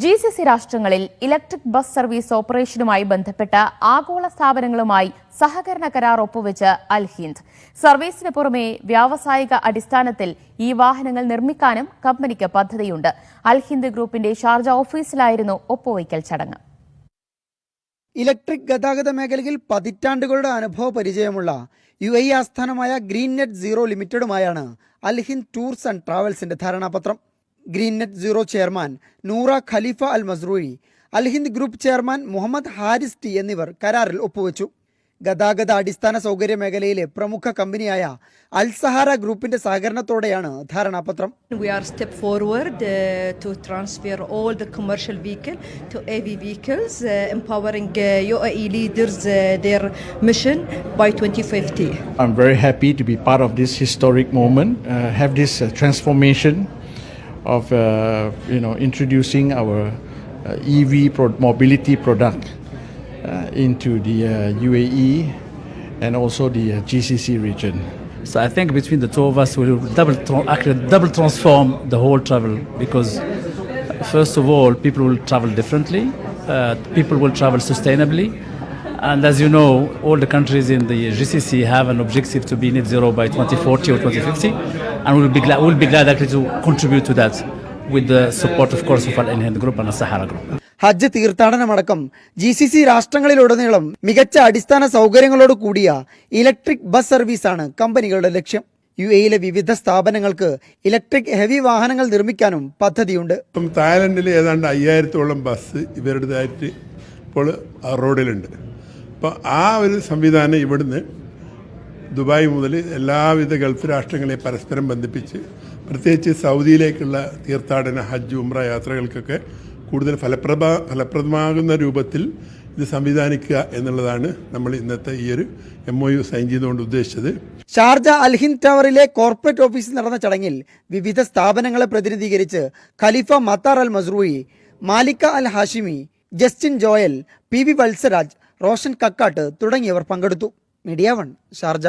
G C C രാഷ്ട്രങ്ങളിൽ electric bus service ഓപ്പറേഷനുമായി ബന്ധപ്പെട്ട ആഗോള സ്ഥാപനങ്ങളുമായി സഹകരണ കരാർ ഒപ്പുവെച്ച് അൽ ഹിന്ദ് സർവീസിന് പുറമെ വ്യാവസായിക അടിസ്ഥാനത്തിൽ ഈ വാഹനങ്ങൾ നിർമ്മിക്കാനും കമ്പനിക്ക് പദ്ധതിയുണ്ട്. അൽ ഹിന്ദ് ഗ്രൂപ്പിന്റെ ഷാർജ ഓഫീസിലായിരുന്നു ഒപ്പുവയ്ക്കൽ ചടങ്ങ്. ഇലക്ട്രിക് ഗതാഗത മേഖലയിൽ പതിറ്റാണ്ടുകളുടെ അനുഭവ പരിചയമുള്ള യു എ ആസ്ഥാനമായ ഗ്രീൻ നെറ്റ് സീറോ ലിമിറ്റഡുമായാണ് അൽഹിന്ദ് ടൂർസ് ആൻഡ് ട്രാവൽസിന്റെ ധാരണാപത്രം. Green Net Zero chairman Noura Khalifa Al Mazrouei Alhind group chairman Muhammad Haris T എന്നിവർ കരാറിൽ ഒപ്പുവെച്ചു ഗതാഗത അടിസ്ഥാന സൗകര്യ മേഖലയിലെ പ്രമുഖ കമ്പനിയായ അൽ സഹാര ഗ്രൂപ്പിന്റെ സഹകരണത്തോടെയാണ് ധാരണാപത്രം We are step forward uh, to transfer all the commercial vehicle to AV vehicles, uh, empowering uh, UAE leaders uh, their mission by 2050. I'm very happy to be part of this historic moment, uh, have this uh, transformation of uh, you know introducing our uh, EV pro- mobility product uh, into the UAE and also the GCC region. So I think between the two of us, we will double, tra- actually double transform the whole travel because, first of all, people will travel differently. Uh, people will travel sustainably, and as you know, all the countries in the GCC have an objective to be net zero by 2040 or 2050, and we'll be glad, we'll be glad actually to contribute to that with the support, of course, of Al Enhanced Group and the Sahara Group. ഹജ്ജ് തീർത്ഥാടനമടക്കം G C C രാഷ്ട്രങ്ങളിലുടനീളം മികച്ച അടിസ്ഥാന സൗകര്യങ്ങളോട് കൂടിയ electric bus സർവീസാണ് കമ്പനികളുടെ ലക്ഷ്യം U എയിലെ വിവിധ സ്ഥാപനങ്ങൾക്ക് ഇലക്ട്രിക് ഹെവി വാഹനങ്ങൾ നിർമ്മിക്കാനും പദ്ധതിയുണ്ട് ഇപ്പം തായ്ലൻഡിൽ ഏതാണ്ട് അയ്യായിരത്തോളം ബസ് ഇവരുടേതായിട്ട് ഇപ്പോൾ റോഡിലുണ്ട് അപ്പോൾ ആ ഒരു സംവിധാനം ഇവിടുന്ന് ദുബായ് മുതൽ എല്ലാവിധ ഗൾഫ് രാഷ്ട്രങ്ങളെ പരസ്പരം ബന്ധിപ്പിച്ച് പ്രത്യേകിച്ച് സൗദിയിലേക്കുള്ള തീർത്ഥാടന ഹജ്ജ് ഉംറ യാത്രകൾക്കൊക്കെ കൂടുതൽ ഫലപ്രദ ഫലപ്രദമാകുന്ന രൂപത്തിൽ ഇത് സംവിധാനിക്കുക എന്നുള്ളതാണ് നമ്മൾ ഇന്നത്തെ ഈ ഒരു എം ഒ യു സൈൻ ചെയ്തുകൊണ്ട് ഉദ്ദേശിച്ചത്. ഷാർജ അൽഹിൻ ടവറിലെ കോർപ്പറേറ്റ് ഓഫീസിൽ നടന്ന ചടങ്ങിൽ വിവിധ സ്ഥാപനങ്ങളെ പ്രതിനിധീകരിച്ച് Khalifa Mattar Al Mazrouei Malika Al Hashimi Justin Joel P V Valsaraj Roshan Kakkat തുടങ്ങിയവർ പങ്കെടുത്തു. Media One Sharjah.